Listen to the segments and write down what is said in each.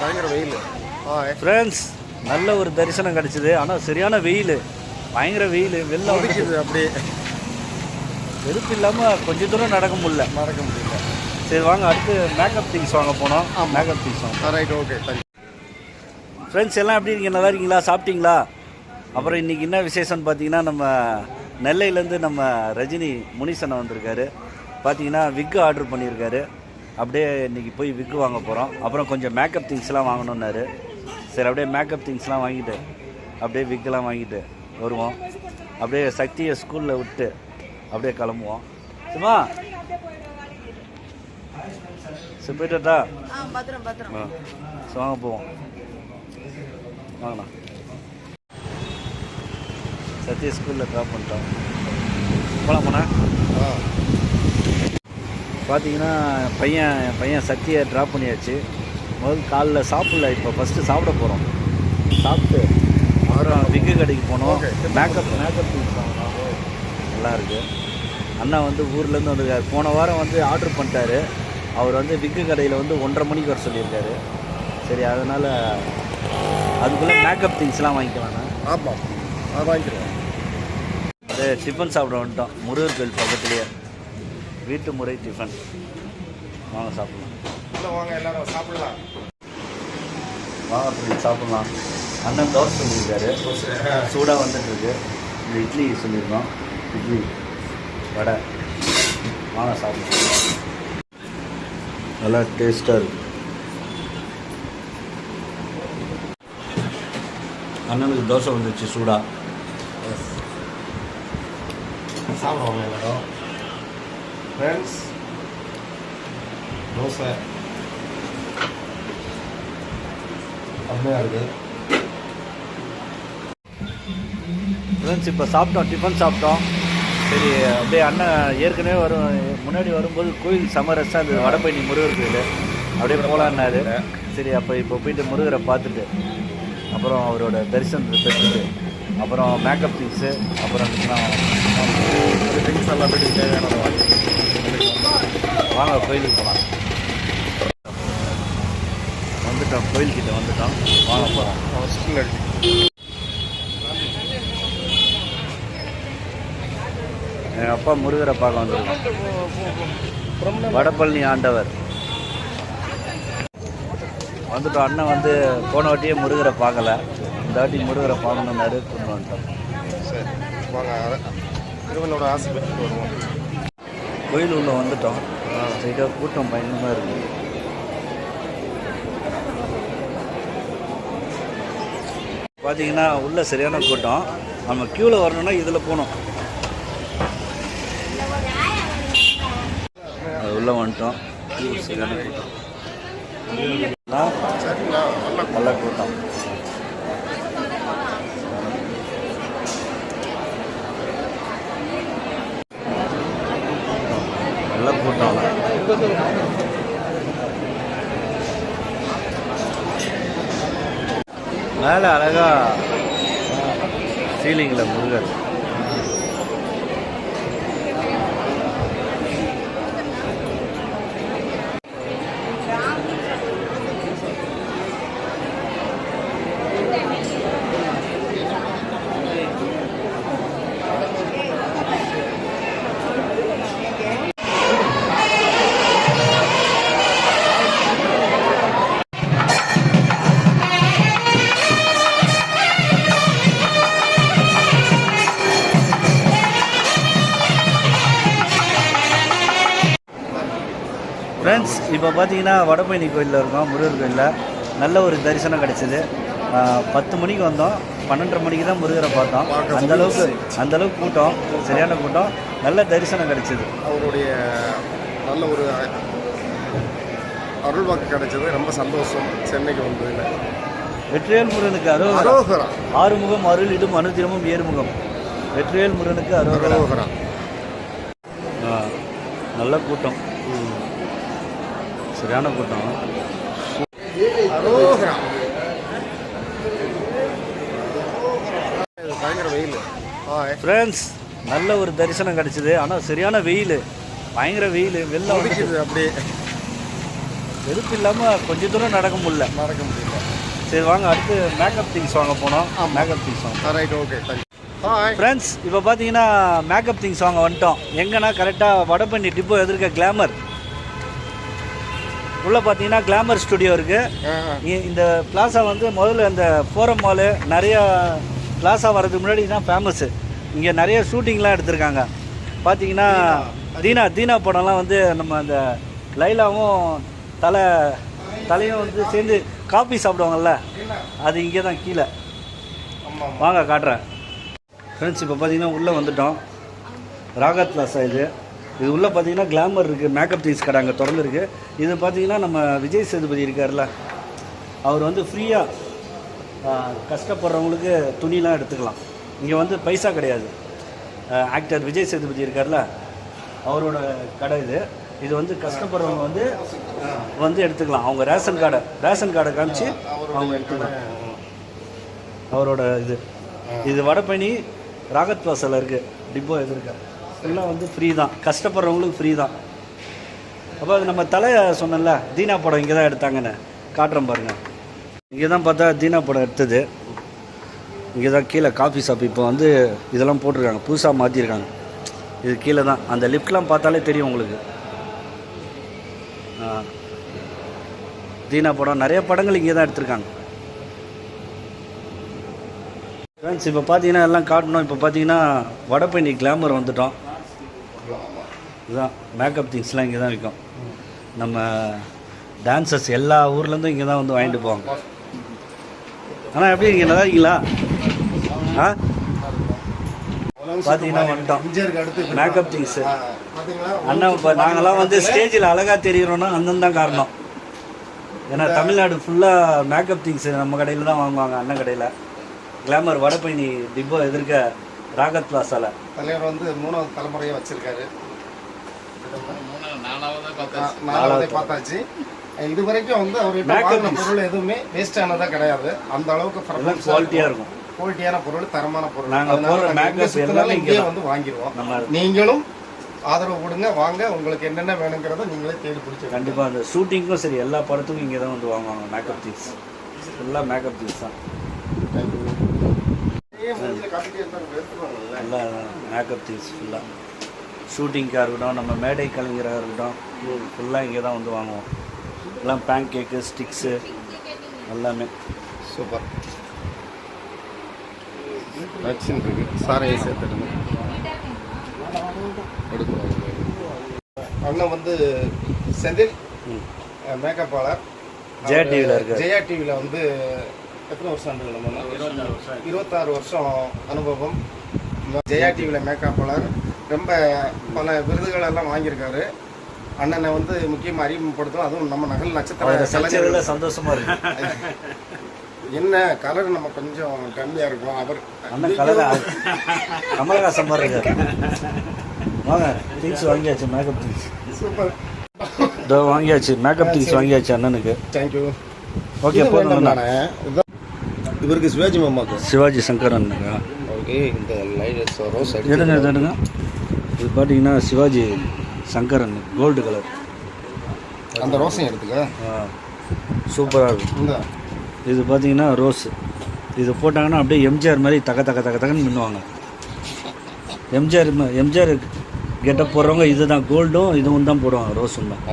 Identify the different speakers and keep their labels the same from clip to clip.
Speaker 1: பயங்கர வெயில்
Speaker 2: ஃப்ரெண்ட்ஸ் நல்ல ஒரு தரிசனம் கிடைச்சிது ஆனால் சரியான வெயில் பயங்கர வெயில் வெளில உதிக்குது அப்படியே வெறுப்பு இல்லாமல் கொஞ்சம் தூரம் நடக்க முடியல நடக்க முடியல சரி வாங்க அடுத்து மேக்கப் திங்ஸ் வாங்க போனோம் மேக்கப் திங்ஸ் வாங்க
Speaker 1: ரைட் ஓகே சரி
Speaker 2: ஃப்ரெண்ட்ஸ் எல்லாம் எப்படி இருக்கீங்க நல்லா இருக்கீங்களா சாப்பிட்டீங்களா அப்புறம் இன்றைக்கி என்ன விசேஷம்னு பார்த்தீங்கன்னா நம்ம நெல்லையிலேருந்து நம்ம ரஜினி முனிசனை வந்திருக்காரு பார்த்தீங்கன்னா விக்கு ஆர்டர் பண்ணியிருக்காரு அப்படியே இன்றைக்கி போய் விக்கு வாங்க போகிறோம் அப்புறம் கொஞ்சம் மேக்கப் திங்ஸ்லாம் வாங்கணுன்னாரு சரி அப்படியே மேக்கப் திங்ஸ்லாம் வாங்கிட்டு அப்படியே விக்கெலாம் வாங்கிட்டு வருவோம் அப்படியே சக்தியை ஸ்கூலில் விட்டு அப்படியே கிளம்புவோம் சும்மா சரி போயிட்டா வாங்க போவோம் வாங்கண்ணா சத்திய ஸ்கூலில் ட்ராப் பண்ணிட்டோம் போகலாம் போனேன் பார்த்தீங்கன்னா பையன் பையன் சக்தியை ட்ராப் பண்ணியாச்சு முதல் காலைல சாப்பிடல இப்போ ஃபஸ்ட்டு சாப்பிட போகிறோம் சாப்பிட்டு அப்புறம் பிக்கு கடைக்கு போனோம் மேக்கப் மேக்கப் நல்லா இருக்குது அண்ணா வந்து ஊர்லேருந்து வந்திருக்காரு போன வாரம் வந்து ஆர்டர் பண்ணிட்டாரு அவர் வந்து பிக்கு கடையில் வந்து ஒன்றரை மணிக்கு வர சொல்லியிருக்காரு சரி அதனால் அதுக்குள்ளே மேக்கப் திங்ஸ்லாம் வாங்கிக்கலாம்
Speaker 1: ஆமாம் வாங்கிக்கலாம்
Speaker 2: அது டிஃபன் சாப்பிட வந்துட்டோம் முருகர் கோயில் பக்கத்துலேயே வீட்டு முறை டிஃபன் வாங்க சாப்பிட்லாம்
Speaker 1: வாங்க எல்லாரும் சாப்பிடலாம்
Speaker 2: வாங்க சாப்பிட்லாம் அண்ணன் தோசை சொல்லியிருக்காரு சூடாக வந்துட்டுருக்கு இந்த இட்லி சொல்லியிருக்கோம் இட்லி வடை வாங்க சாப்பிடலாம் நல்லா டேஸ்ட்டாக இருக்கு அண்ணனுக்கு தோசை வந்துச்சு சூடாக
Speaker 1: சாப்பிடுவாங்க எல்லாரும் ஃப்ரெண்ட்ஸ் தோசை கம்மியாக இருக்குது
Speaker 2: ஃப்ரெண்ட்ஸ் இப்போ சாப்பிட்டோம் டிஃபன் சாப்பிட்டோம் சரி அப்படியே அண்ணன் ஏற்கனவே வரும் முன்னாடி வரும்போது கோயில் சமரசம் அந்த வடபழனி முருகர் கோயில் அப்படியே போகலான்னாரு சரி அப்போ இப்போ போயிட்டு முருகரை பார்த்துட்டு அப்புறம் அவரோட தரிசனத்தை பெற்றுட்டு அப்புறம் மேக்கப் திங்ஸு அப்புறம்
Speaker 1: திங்ஸ் எல்லாம் போயிட்டு தேவையான வாங்கி
Speaker 2: வாங்க கோயிலுக்கு போகலாம் வந்துட்டோம் கிட்ட வந்துட்டோம் வாங்க போகிறோம் எங்கள் அப்பா முருகரை பார்க்க வந்துருக்கோம் வடபழனி ஆண்டவர் வந்துட்டோம் அண்ணன் வந்து போன வாட்டியே முருகரை பார்க்கல இந்த வாட்டி முருகரை பார்க்கணுன்னாரு கொண்டு வந்துட்டோம்
Speaker 1: சரி வாங்க திருவண்ணோட ஆசை பெற்று வருவோம்
Speaker 2: கோயில் உள்ள வந்துட்டோம் ஸ்ட்ரைட்டாக கூட்டம் பயங்கரமாக இருக்கு பார்த்தீங்கன்னா உள்ளே சரியான கூட்டம் நம்ம க்யூவில் வரணும்னா இதில் போகணும் அது உள்ளே வந்துட்டோம் சரியான கூட்டம் நல்ல கூட்டம் மேலே அழகாக சீலிங்கில் முருகன் இப்போ பார்த்தீங்கன்னா வடபழனி கோயிலில் இருக்கோம் முருகர் கோயிலில் நல்ல ஒரு தரிசனம் கிடச்சிது பத்து மணிக்கு வந்தோம் பன்னெண்டரை மணிக்கு தான் முருகரை பார்த்தோம் அந்தளவுக்கு அந்தளவுக்கு கூட்டம் சரியான கூட்டம் நல்ல தரிசனம் கிடச்சிது
Speaker 1: அவருடைய நல்ல ஒரு அருள் வாக்கு கிடச்சது ரொம்ப சந்தோஷம் சென்னைக்கு வந்ததில்லை
Speaker 2: வெற்றியல் முருகனுக்கு அரோகரா ஆறுமுகம் அருளிடும் அனுதினமும் ஏறுமுகம் வெற்றியல் முருகனுக்கு அரோகரா நல்ல கூட்டம் சரியான கூட்டம் பயங்கர வெயில் ஃப்ரெண்ட்ஸ் நல்ல ஒரு தரிசனம் கிடச்சிது ஆனால் சரியான வெயில் பயங்கர வெயில் வெளில உடைக்குது அப்படியே வெறுப்பு இல்லாமல் கொஞ்ச தூரம் நடக்க முடியல நடக்க முடியல சரி வாங்க அடுத்து மேக்கப் திங்ஸ் வாங்க போனோம் மேக்கப் திங்ஸ்
Speaker 1: வாங்க ரைட் ஓகே
Speaker 2: ஃப்ரெண்ட்ஸ் இப்போ பார்த்தீங்கன்னா மேக்கப் திங்ஸ் வாங்க வந்துட்டோம் எங்கன்னா கரெக்டாக வடபண்ணி டிப்போ எதிர்க்க கிளாமர் உள்ளே பார்த்தீங்கன்னா கிளாமர் ஸ்டுடியோ இருக்குது இந்த பிளாசா வந்து முதல்ல இந்த ஃபோரம் மாலு நிறையா பிளாசா வர்றதுக்கு முன்னாடி தான் ஃபேமஸ்ஸு இங்கே நிறைய ஷூட்டிங்லாம் எடுத்திருக்காங்க பார்த்தீங்கன்னா தீனா தீனா படம்லாம் வந்து நம்ம அந்த லைலாவும் தலை தலையும் வந்து சேர்ந்து காஃபி சாப்பிடுவாங்கல்ல அது இங்கே தான் கீழே வாங்க காட்டுறேன் ஃப்ரெண்ட்ஸ் இப்போ பார்த்தீங்கன்னா உள்ளே வந்துட்டோம் ராகத் பிளாசா இது இது உள்ளே பார்த்தீங்கன்னா கிளாமர் இருக்குது மேக்கப் திங்ஸ் கடை அங்கே திறந்துருக்கு இது பார்த்தீங்கன்னா நம்ம விஜய் சேதுபதி இருக்கார்ல அவர் வந்து ஃப்ரீயாக கஷ்டப்படுறவங்களுக்கு துணிலாம் எடுத்துக்கலாம் இங்கே வந்து பைசா கிடையாது ஆக்டர் விஜய் சேதுபதி இருக்கார்ல அவரோட கடை இது இது வந்து கஷ்டப்படுறவங்க வந்து வந்து எடுத்துக்கலாம் அவங்க ரேஷன் கார்டை ரேஷன் கார்டை காமிச்சு அவங்க எடுத்துக்கலாம் அவரோட இது இது வடப்பணி ராகத் வாசலில் இருக்குது டிப்போ எதிர்க்க எல்லாம் வந்து ஃப்ரீ தான் கஷ்டப்படுறவங்களுக்கு ஃப்ரீ தான் அப்போ அது நம்ம தலை சொன்னல தீனா படம் இங்கே தான் எடுத்தாங்கண்ணே காட்டுறேன் பாருங்கள் இங்கே தான் பார்த்தா தீனா படம் எடுத்தது இங்கே தான் கீழே காஃபி ஷாப் இப்போ வந்து இதெல்லாம் போட்டிருக்காங்க புதுசாக மாற்றிருக்காங்க இது கீழே தான் அந்த லிஃப்ட்லாம் பார்த்தாலே தெரியும் உங்களுக்கு தீனா படம் நிறைய படங்கள் இங்கே தான் எடுத்திருக்காங்க ஃப்ரெண்ட்ஸ் இப்போ பார்த்தீங்கன்னா எல்லாம் காட்டணும் இப்போ பார்த்தீங்கன்னா வடப்பண்ணி கிளாமர் வந்துட்டோம் இதுதான் மேக்கப் திங்ஸ்லாம் இங்கே தான் விற்கும் நம்ம டான்சர்ஸ் எல்லா ஊர்லேருந்தும் இங்கே தான் வந்து வாங்கிட்டு போவாங்க ஆனால் எப்படி இங்கே நல்லா இருக்கீங்களா ஆ பார்த்தீங்கன்னா வந்துட்டோம் மேக்கப் திங்ஸு அண்ணா இப்போ நாங்கள்லாம் வந்து ஸ்டேஜில் அழகாக தெரிகிறோன்னா அந்த தான் காரணம் ஏன்னா தமிழ்நாடு ஃபுல்லாக மேக்கப் திங்ஸ் நம்ம கடையில் தான் வாங்குவாங்க அண்ணன் கடையில் கிளாமர் வடபழனி டிப்போ எதிர்க்க ராகத் பிளாஸாவில்
Speaker 1: தலைவர் வந்து மூணாவது தலைமுறையாக வச்சுருக்காரு நாலாவது பார்த்தாச்சு இது வரைக்கும் வந்து அவர்கிட்ட வாங்கின பொருள் எதுவுமே வேஸ்ட் ஆனதா கிடையாது அந்த அளவுக்கு பர்ஃபார்மன்ஸ்
Speaker 2: குவாலிட்டியா இருக்கும்
Speaker 1: குவாலிட்டியான பொருள் தரமான பொருள்
Speaker 2: நாங்க இங்கே வந்து வாங்கிடுவோம்
Speaker 1: நீங்களும் ஆதரவு கொடுங்க வாங்க உங்களுக்கு என்னென்ன வேணுங்கிறத நீங்களே தேடி பிடிச்சி
Speaker 2: கண்டிப்பாக அந்த ஷூட்டிங்கும் சரி எல்லா படத்துக்கும் இங்கே தான் வந்து வாங்குவாங்க மேக்கப் ஜீன்ஸ் எல்லாம் மேக்கப் ஜீன்ஸ் தான் எல்லாம் மேக்கப் திங்ஸ் ஃபுல்லாக ஷூட்டிங்காக இருக்கட்டும் நம்ம மேடை கலைஞராக இருக்கட்டும் ஃபுல்லாக இங்கே தான் வந்து வாங்குவோம் எல்லாம் பேங்க் கேக்கு ஸ்டிக்ஸு எல்லாமே
Speaker 1: சூப்பர் சாரையை சேர்த்துட்டு எடுக்கிறோம் அண்ணன் வந்து செந்தில் மேக்கப் ஆளர்
Speaker 2: ஜெயா டிவியில் இருக்கு
Speaker 1: ஜெயா டிவியில் வந்து எத்தனை வருஷம் ஆண்டுகள்
Speaker 3: நம்ம
Speaker 1: இருபத்தாறு வருஷம் அனுபவம் ஜெயா டிவியில் மேக்கப் ஆளர் ரொம்ப பல விருதுகள் எல்லாம் வாங்கியிருக்காரு அண்ணனை வந்து முக்கியமாக அறிமுகப்படுத்தும் அதுவும் நம்ம நகல் நட்சத்திர
Speaker 2: கலைஞர்கள் சந்தோஷமா இருக்கு
Speaker 1: என்ன கலர் நம்ம கொஞ்சம் கம்மியாக இருக்கும் அவர்
Speaker 2: அண்ணன் கலர் கமலஹாசன் மாதிரி இருக்காரு வாங்க திங்ஸ் வாங்கியாச்சு மேக்கப் திங்ஸ் சூப்பர் இதோ வாங்கியாச்சு மேக்கப் திங்ஸ் வாங்கியாச்சு அண்ணனுக்கு தேங்க்யூ ஓகே போகணும்
Speaker 1: இவருக்கு சிவாஜி மாமாக்கு
Speaker 2: சிவாஜி சங்கர் அண்ணனுக்கா
Speaker 1: ஓகே இந்த லைட் ரோஸ்
Speaker 2: எடுங்க எடுங்க இது பார்த்தீங்கன்னா சிவாஜி சங்கரன் கோல்டு கலர்
Speaker 1: அந்த ரோஸையும் எடுத்துக்க
Speaker 2: சூப்பராக இருக்கும் இது பார்த்தீங்கன்னா ரோஸ் இது போட்டாங்கன்னா அப்படியே எம்ஜிஆர் மாதிரி தக்க தக்க தக்க தக்கன்னு மின்னுவாங்க எம்ஜிஆர் எம்ஜிஆர் கெட்டப் போடுறவங்க இதுதான் கோல்டும் இதுவும் தான் போடுவாங்க ரோஸும் தான்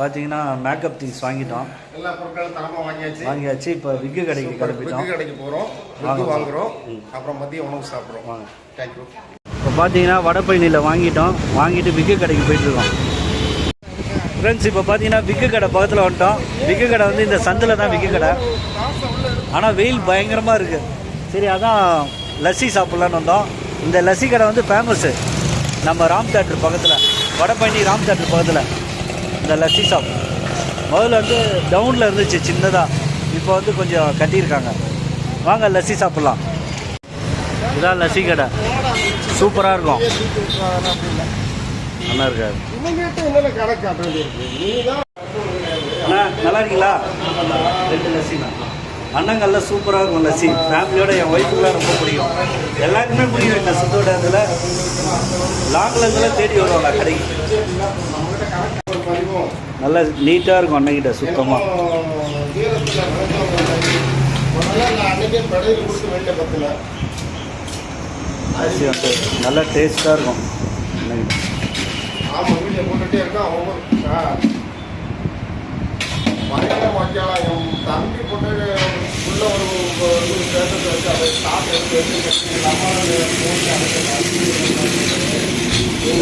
Speaker 2: பார்த்தீங்கன்னா மேக்கப் திங்ஸ் வாங்கிட்டோம்
Speaker 1: எல்லா பொருட்களும் தரமாக வாங்கியாச்சு
Speaker 2: வாங்கியாச்சு இப்போ விக்கு கடைக்கு
Speaker 1: கிளம்பிட்டோம் கடைக்கு போகிறோம் வாங்குறோம் அப்புறம் மதியம் உணவு சாப்பிட்றோம் வாங்க
Speaker 2: தேங்க்யூ இப்போ பார்த்தீங்கன்னா பழனியில் வாங்கிட்டோம் வாங்கிட்டு பிக்கு கடைக்கு போயிட்டுருக்கோம் ஃப்ரெண்ட்ஸ் இப்போ பார்த்தீங்கன்னா பிக்கு கடை பக்கத்தில் வந்துட்டோம் பிக்கு கடை வந்து இந்த சந்தில் தான் பிக்கு கடை ஆனால் வெயில் பயங்கரமாக இருக்குது சரி அதான் லஸ்ஸி சாப்பிட்லான்னு வந்தோம் இந்த லஸ்ஸி கடை வந்து ஃபேமஸ்ஸு நம்ம ராம் தேட்டர் பக்கத்தில் வடபழனி ராம் தேட்டர் பக்கத்தில் இந்த லஸ்ஸி ஷாப் முதல்ல வந்து டவுனில் இருந்துச்சு சின்னதாக இப்போ வந்து கொஞ்சம் கட்டியிருக்காங்க வாங்க லஸ்ஸி சாப்பிட்லாம் இதான் லஸ்ஸி கடை சூப்பராக இருக்கும் நல்லா இருக்காது அண்ணா நல்லா இருக்கீங்களா ரெண்டு லசிண்ணா அண்ணங்கள்ல சூப்பராக இருக்கும் லசி ஃபேமிலியோட என் ஒய்ஃபுக்குலாம் ரொம்ப பிடிக்கும் எல்லாருக்குமே பிடிக்கும் இந்த சுத்தோட இதில் லாங்ல இருந்தெல்லாம் தேடி வருவாங்க கடைக்கு நல்லா நீட்டாக இருக்கும் அன்னைக்கிட்ட சுத்தமாக அன்னைக்கே அரிசி வந்து நல்லா டேஸ்ட்டாக இருக்கும்
Speaker 1: வீட்டில் போட்டுகிட்டே போட்டு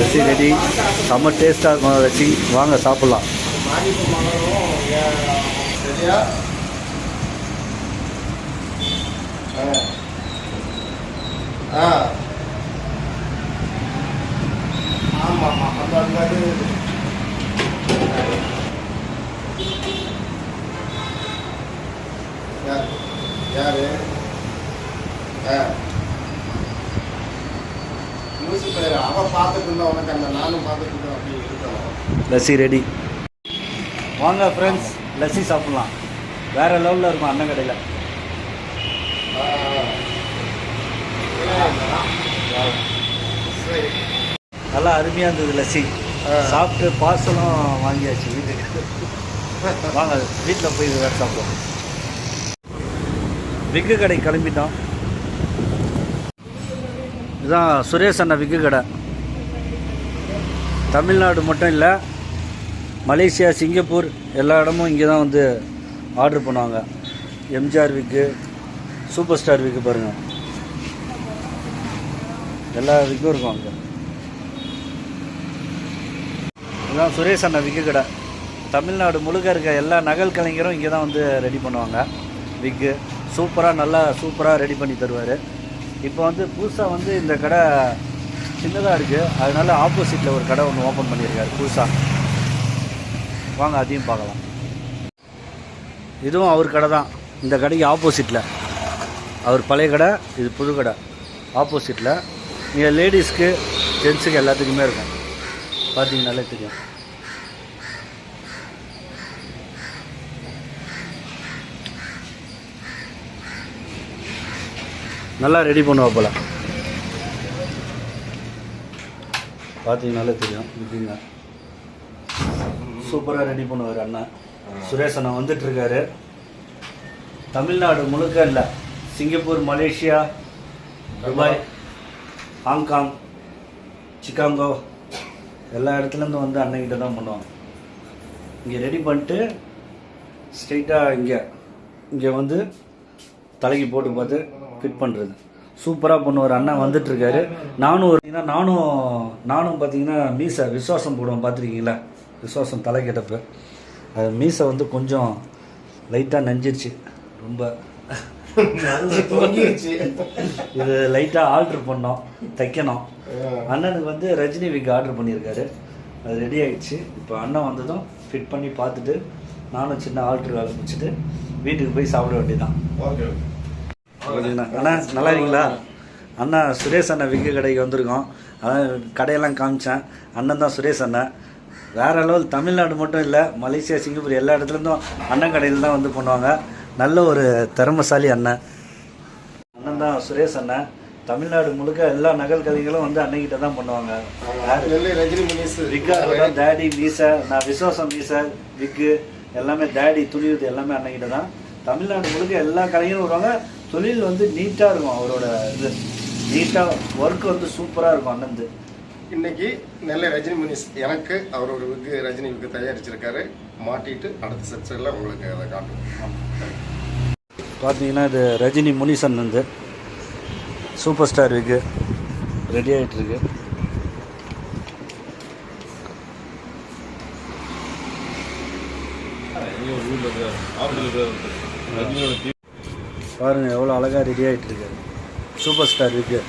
Speaker 2: ரசி ரெடி செம்ம டேஸ்ட்டாக இருக்கும் ரசி வாங்க சாப்பிட்லாம்
Speaker 1: சரியா ஆ ஆமாம் ஆமாம் யார் யார் மியூசிக் அந்த நானும்
Speaker 2: லஸ்ஸி ரெடி வாங்க ஃப்ரெண்ட்ஸ் லஸ்ஸி சாப்பிட்லாம் வேறு லெவலில் இருக்கும் அண்ணன் கடையில் நல்லா அருமையாக இருந்தது லஸ்ஸி சாப்பிட்டு பார்சலும் வாங்கியாச்சு வீட்டுக்கு வாங்க வீட்டில் போய் வேறு சாப்பிடுவோம் விக்கு கடை கிளம்பிட்டோம் இதுதான் சுரேஷ் அண்ணா விக்கு கடை தமிழ்நாடு மட்டும் இல்லை மலேசியா சிங்கப்பூர் எல்லா இடமும் இங்கே தான் வந்து ஆர்டர் பண்ணுவாங்க எம்ஜிஆர் விக்கு சூப்பர் ஸ்டார் விக்கு பாருங்கள் எல்லா விக்கும் இருக்கும் அங்கே இதுதான் சுரேஷ் அண்ணன் விக்கு கடை தமிழ்நாடு முழுக்க இருக்க எல்லா நகல் கலைஞரும் இங்கே தான் வந்து ரெடி பண்ணுவாங்க விக்கு சூப்பராக நல்லா சூப்பராக ரெடி பண்ணி தருவார் இப்போ வந்து புதுசாக வந்து இந்த கடை சின்னதாக இருக்குது அதனால் ஆப்போசிட்டில் ஒரு கடை ஒன்று ஓப்பன் பண்ணியிருக்காரு புதுசாக வாங்க அதையும் பார்க்கலாம் இதுவும் அவர் கடை தான் இந்த கடைக்கு ஆப்போசிட்டில் அவர் பழைய கடை இது புது கடை ஆப்போசிட்டில் இங்கே லேடிஸ்க்கு ஜென்ஸுக்கு எல்லாத்துக்குமே இருக்கும் நல்லா தெரியும் நல்லா ரெடி பண்ணுவா போல் நல்லா தெரியும் இப்படிங்க சூப்பராக ரெடி பண்ணுவார் அண்ணா சுரேஷ் அண்ணா வந்துட்டுருக்காரு தமிழ்நாடு முழுக்க இல்லை Singapore Malaysia Dubai Hong Kong Chicago எல்லா இடத்துலேருந்து வந்து அன்னைக்கிட்ட தான் பண்ணுவாங்க இங்கே ரெடி பண்ணிட்டு ஸ்ட்ரெயிட்டாக இங்கே இங்கே வந்து தலைக்கு போட்டு பார்த்து ஃபிட் பண்ணுறது சூப்பராக பண்ணுவார் அண்ணன் வந்துட்டுருக்காரு நானும் பார்த்தீங்கன்னா நானும் நானும் பார்த்தீங்கன்னா மீசை விசுவாசம் போடுவேன் பார்த்துருக்கீங்களா விஸ்வாசம் தலை அது மீசை வந்து கொஞ்சம் லைட்டாக நஞ்சிருச்சு ரொம்ப இது லைட்டாக ஆர்டர் பண்ணோம் தைக்கணும் அண்ணனுக்கு வந்து ரஜினி விக் ஆர்டர் பண்ணியிருக்காரு அது ரெடி ஆகிடுச்சு இப்போ அண்ணன் வந்ததும் ஃபிட் பண்ணி பார்த்துட்டு நானும் சின்ன ஆல்ட்ரு வேலை முடிச்சுட்டு வீட்டுக்கு போய் சாப்பிட வேண்டியதான் அண்ணா நல்லா இருக்கீங்களா அண்ணா சுரேஷ் அண்ணன் விக்கு கடைக்கு வந்திருக்கோம் அதான் கடையெல்லாம் காமிச்சேன் அண்ணன் தான் சுரேஷ் அண்ணன் வேற லெவல் தமிழ்நாடு மட்டும் இல்லை மலேசியா சிங்கப்பூர் எல்லா இடத்துலேருந்தும் அண்ணன் கடையில் தான் வந்து பண்ணுவாங்க நல்ல ஒரு திறமசாலி அண்ணன் அண்ணன் தான் சுரேஷ் அண்ணன் தமிழ்நாடு முழுக்க எல்லா நகல் கலைகளும் வந்து அன்னைக்கிட்ட தான் பண்ணுவாங்க விக்காரெல்லாம் டேடி மீசை நான் விசுவாசம் மீசர் விக்கு எல்லாமே டேடி துணியுது எல்லாமே அன்னைக்கிட்ட தான் தமிழ்நாடு முழுக்க எல்லா கலைகளும் வருவாங்க தொழில் வந்து நீட்டாக இருக்கும் அவரோட இது நீட்டாக ஒர்க் வந்து சூப்பராக இருக்கும் அண்ணந்து
Speaker 1: இன்னைக்கு நல்ல ரஜினி முனிஸ் எனக்கு அவர் ஒரு விக்கு ரஜினி விக்கு தயாரிச்சிருக்காரு மாட்டிட்டு அடுத்த செட்ஸில் உங்களுக்கு அதை காட்டுவோம்
Speaker 2: பார்த்தீங்கன்னா இது ரஜினி முனிசன் வந்து சூப்பர் ஸ்டார் விக்கு ரெடி ஆகிட்டுருக்கு பாருங்கள் எவ்வளோ அழகாக ரெடி ஆகிட்டு இருக்கு சூப்பர் ஸ்டார் இருக்கு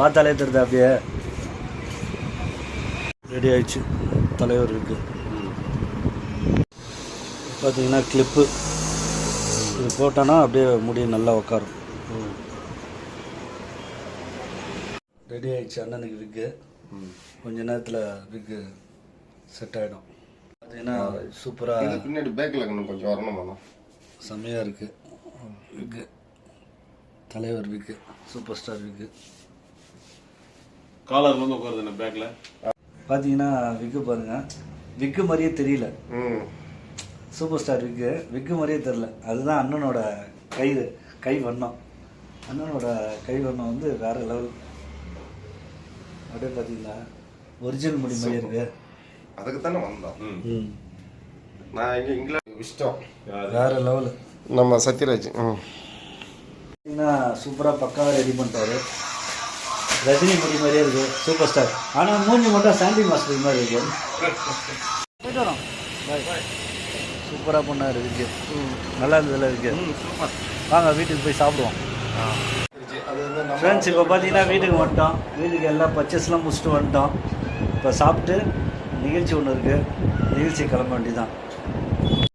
Speaker 2: பார்த்தாலே தெரியுது அப்படியே ரெடி ஆயிடுச்சு தலைவர் இருக்கு பார்த்தீங்கன்னா கிளிப்பு இது போட்டோன்னா அப்படியே முடி நல்லா உக்காரும் ரெடி ஆகிடுச்சு அண்ணனுக்கு விக்கு கொஞ்ச நேரத்தில் விக்கு செட் ஆகிடும் பார்த்தீங்கன்னா சூப்பராக
Speaker 1: பின்னாடி பேக்கில் இன்னும் கொஞ்சம் வரணும்
Speaker 2: செம்மையாக இருக்குது விக்கு தலைவர் விக்கு சூப்பர் ஸ்டார் விக்கு
Speaker 1: காலர் வந்து உட்காருது பேக்கில்
Speaker 2: பார்த்தீங்கன்னா விக்கு பாருங்கள் விக்கு மாதிரியே தெரியல சூப்பர் ஸ்டார் விக்கு விக்கு மாதிரியே தெரில அதுதான் அண்ணனோட கை கை வண்ணம் அண்ணனோட கை வண்ணம் வந்து வேறு லெவல் அப்படியே பார்த்தீங்கன்னா ஒரிஜினல் முடி மாதிரி இருக்கு
Speaker 1: அதுக்கு தானே வந்தோம் நான் இங்கே இங்கிலாந்து இஷ்டம் வேறு லெவல் நம்ம சத்யராஜ்
Speaker 2: பார்த்தீங்கன்னா சூப்பராக பக்காவாக ரெடி பண்ணிட்டாரு ரஜினி முடி மாதிரியே இருக்கு சூப்பர் ஸ்டார் ஆனால் மூஞ்சி மட்டும் சாண்டி மாஸ்டர் மாதிரி இருக்கு போயிட்டு வரோம் பாய் சூப்பராக பண்ணார் விஜய் நல்லா இருந்ததில் விஜய் வாங்க வீட்டுக்கு போய் சாப்பிடுவோம் ஃப்ரெண்ட்ஸ் இப்போ பார்த்தீங்கன்னா வீட்டுக்கு வந்துட்டோம் வீட்டுக்கு எல்லா பர்ச்சேஸ்லாம் முடிச்சுட்டு வந்துட்டோம் இப்போ சாப்பிட்டு நிகழ்ச்சி ஒன்று இருக்குது நிகழ்ச்சி கிளம்ப வேண்டியதான்